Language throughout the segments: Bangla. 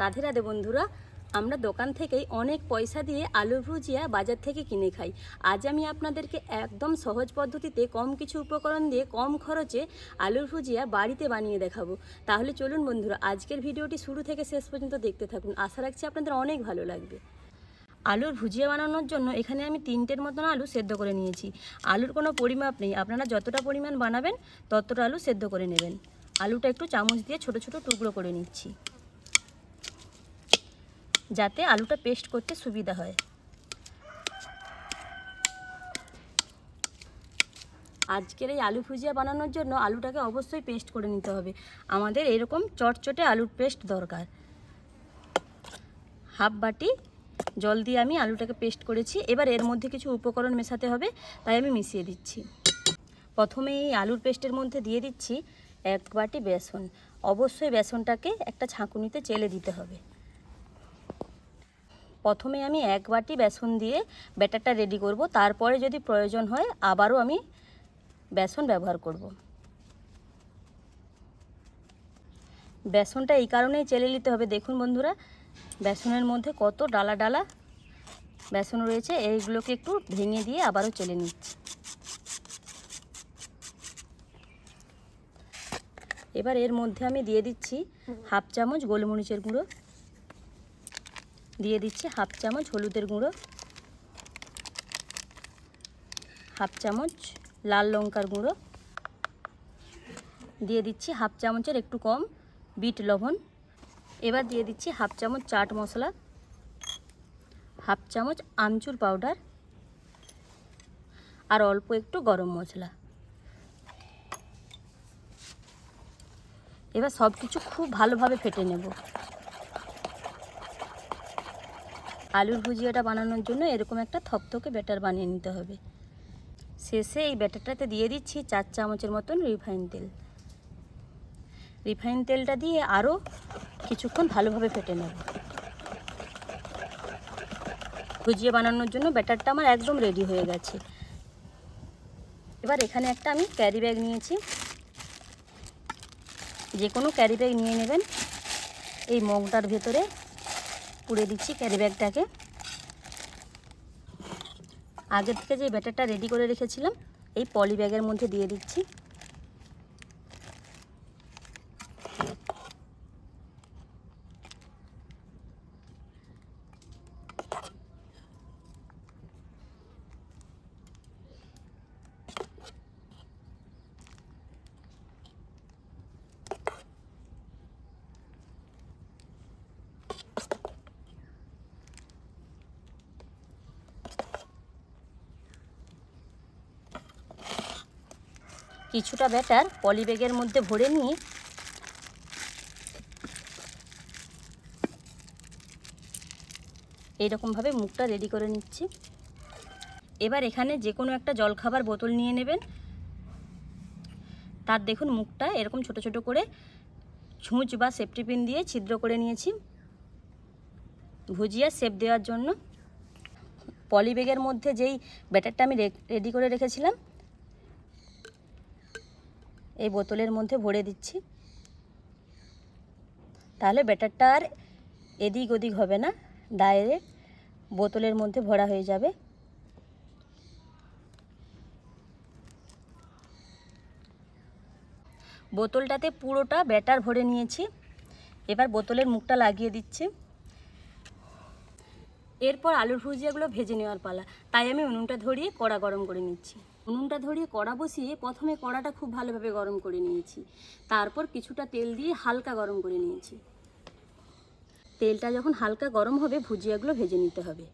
রাধে রাধে বন্ধুরা, আমরা দোকান থেকেই অনেক পয়সা দিয়ে আলু ভুজিয়া বাজার থেকে কিনে খাই। আজ আমি আপনাদেরকে একদম সহজ পদ্ধতিতে কম কিছু উপকরণ দিয়ে কম খরচে আলুর ভুজিয়া বাড়িতে বানিয়ে দেখাবো। তাহলে চলুন বন্ধুরা, আজকের ভিডিওটি শুরু থেকে শেষ পর্যন্ত দেখতে থাকুন। আশা রাখছি আপনাদের অনেক ভালো লাগবে। আলুর ভুজিয়া বানানোর জন্য এখানে আমি তিনটের মতন আলু সেদ্ধ করে নিয়েছি। আলুর কোনো পরিমাপ নেই। আপনারা যতটা পরিমাণ বানাবেন, ততটা আলু সেদ্ধ করে নেবেন। আলুটা একটু চামচ দিয়ে ছোট ছোট টুকরো করে নিচ্ছি। যাতে আলুটা পেস্ট করতে সুবিধা হয়। আজকের এই আলু ভুজিয়া বানানোর জন্য আলুটাকে অবশ্যই পেস্ট করে নিতে হবে। আমাদের এরকম চটচটে আলুর পেস্ট দরকার। হাফ বাটি জল দিয়ে আমি আলুটাকে পেস্ট করেছি। এবার এর মধ্যে কিছু উপকরণ মেশাতে হবে, তাই আমি মিশিয়ে দিচ্ছি। প্রথমে এই আলুর পেস্টের মধ্যে দিয়ে দিচ্ছি এক বাটি বেসন। অবশ্যই বেসনটাকে একটা ছাঁকুনিতে চেলে দিতে হবে। প্রথমে আমি এক বাটি বেসন দিয়ে ব্যাটারটা রেডি করব। তারপরে যদি প্রয়োজন হয়, আবারও আমি বেসন ব্যবহার করব। বেসনটা এই কারণেই চেলে নিতে হবে। দেখুন বন্ধুরা, বেসনের মধ্যে কত ডালা ডালা বেসন রয়েছে। এইগুলোকে একটু ভেঙে দিয়ে আবারও চেলে নিচ্ছি এবার এর মধ্যে আমি দিয়ে দিচ্ছি হাফ চামচ গোলমরিচের গুঁড়ো। দিয়ে দিচ্ছি হাফ চামচ হলুদের গুঁড়ো, হাফ চামচ লাল লঙ্কার গুঁড়ো, দিয়ে দিচ্ছি হাফ চামচের একটু কম বিট লবণ। এবার দিয়ে দিচ্ছি হাফ চামচ চাট মশলা, হাফ চামচ আমচুর পাউডার আর অল্প একটু গরম মশলা। এবার সব কিছু খুব ভালোভাবে ফেটে নেব। আলুর ভুজিয়াটা বানানোর জন্য এরকম একটা থপথকে ব্যাটার বানিয়ে নিতে হবে। শেষে এই ব্যাটারটাতে দিয়ে দিচ্ছি চার চামচের মতন রিফাইন তেল। রিফাইন তেলটা দিয়ে আরও কিছুক্ষণ ভালোভাবে ফেটে নেব। ভুজিয়া বানানোর জন্য ব্যাটারটা আমার একদম রেডি হয়ে গেছে। এবার এখানে একটা আমি ক্যারি ব্যাগ নিয়েছি। যে কোনো ক্যারি ব্যাগ নিয়ে নেবেন। এই মগটার ভেতরে পুড়ে দিচ্ছি ক্যারি ব্যাগটাকে আগের থেকে যে ব্যাটারটা রেডি করে রেখেছিলাম, এই পলি ব্যাগের মধ্যে দিয়ে দিচ্ছি। কিছুটা ব্যাটার পলি ব্যাগের মধ্যে ভরে নিয়ে এইরকমভাবে মুখটা রেডি করে নিচ্ছি। এবার এখানে যে কোনো একটা জলখাবার বোতল নিয়ে নেবেন। তার দেখুন মুখটা এরকম ছোট ছোট করে ছুঁচ বা সেফটি পিন দিয়ে ছিদ্র করে নিয়েছি। ভুজিয়া সেপ দেওয়ার জন্য। পলি ব্যাগের মধ্যে যেই ব্যাটারটা আমি রেডি করে রেখেছিলাম এই বোতলের মধ্যে ভরে দিচ্ছি। তাহলে ব্যাটারটা আর এদিক ওদিক হবে না, ডাইরেক্ট বোতলের মধ্যে ভরা হয়ে যাবে। বোতলটাতে পুরোটা ব্যাটার ভরে নিয়েছি। এবার বোতলের মুখটা লাগিয়ে দিচ্ছি। এরপর আলুর ভুজিয়াগুলো ভেজে নেওয়ার পালা। তাই আমি উনুনটা ধরিয়ে কড়া গরম করে নিচ্ছি। উনুনটা ধরিয়ে কড়া বসিয়ে প্রথমে কড়াটা খুব ভালোভাবে গরম করে নিয়েছি। তারপর কিছুটা তেল দিয়ে হালকা গরম করে নিয়েছি। তেলটা যখন হালকা গরম হবে, ভুজিয়াগুলো ভেজে নিতে হবে।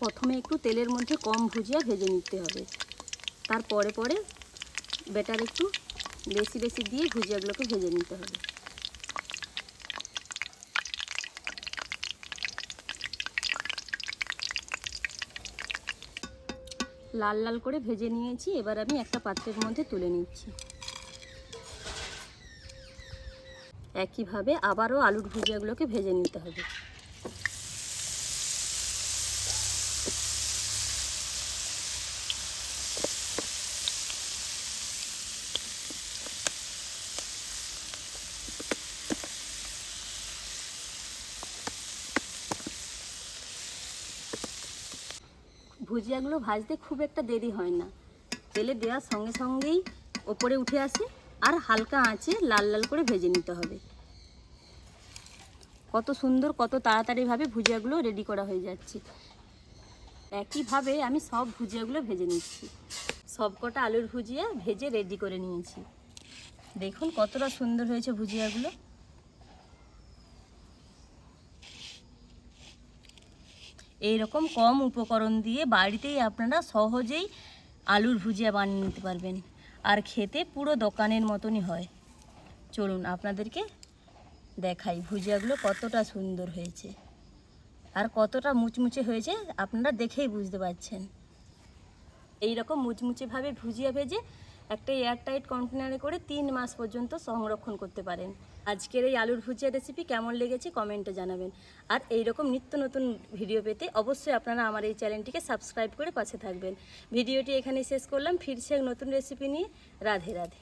প্রথমে একটু তেলের মধ্যে কম ভুজিয়া ভেজে নিতে হবে। তারপরে পরে ব্যাটার একটু বেশি বেশি দিয়ে ভুজিয়াগুলোকে ভেজে নিতে হবে। লাল লাল করে ভেজে নিয়েছি, এবার আমি একটা পাত্রের মধ্যে তুলে নিচ্ছি। একইভাবে আবারও আলুর ভুজিয়াগুলোকে ভেজে নিতে হবে। ভুজিয়াগুলো ভাজতে খুব একটা দেরি হয় না। তেলে দেওয়ার সঙ্গে সঙ্গেই ওপরে উঠে আসে আর হালকা আঁচে লাল লাল করে ভেজে নিতে হবে। কত সুন্দর, কত তাড়াতাড়িভাবে ভুজিয়াগুলো রেডি করা হয়ে যাচ্ছে। একইভাবে আমি সব ভুজিয়াগুলো ভেজে নিচ্ছি। সব কটা আলুর ভুজিয়া ভেজে রেডি করে নিয়েছি। দেখুন কতটা সুন্দর হয়েছে ভুজিয়াগুলো। এই রকম কম উপকরণ দিয়ে বাড়িতেই আপনারা সহজেই আলুর ভুজিয়া বানিয়ে নিতে পারবেন। আর খেতে পুরো দোকানের মতনই হয়। চলুন আপনাদেরকে দেখাই ভুজিয়াগুলো কতটা সুন্দর হয়েছে। আর কতটা মুচমুচে হয়েছে আপনারা দেখেই বুঝতে পারছেন। এই রকম মুচমুচেভাবে ভুজিয়া ভেজে একটা এয়ারটাইট কন্টেনারে করে তিন মাস পর্যন্ত সংরক্ষণ করতে পারেন। আজকের এই আলুর ভুজিয়া রেসিপি কেমন লেগেছে কমেন্টে জানাবেন। আর এই রকম নিত্য নতুন ভিডিও পেতে অবশ্যই আপনারা আমার এই চ্যানেলটিকে সাবস্ক্রাইব করে পাশে থাকবেন। ভিডিওটি এখানে শেষ করলাম। ফিরছে এক নতুন রেসিপি নিয়ে। রাধে রাধে।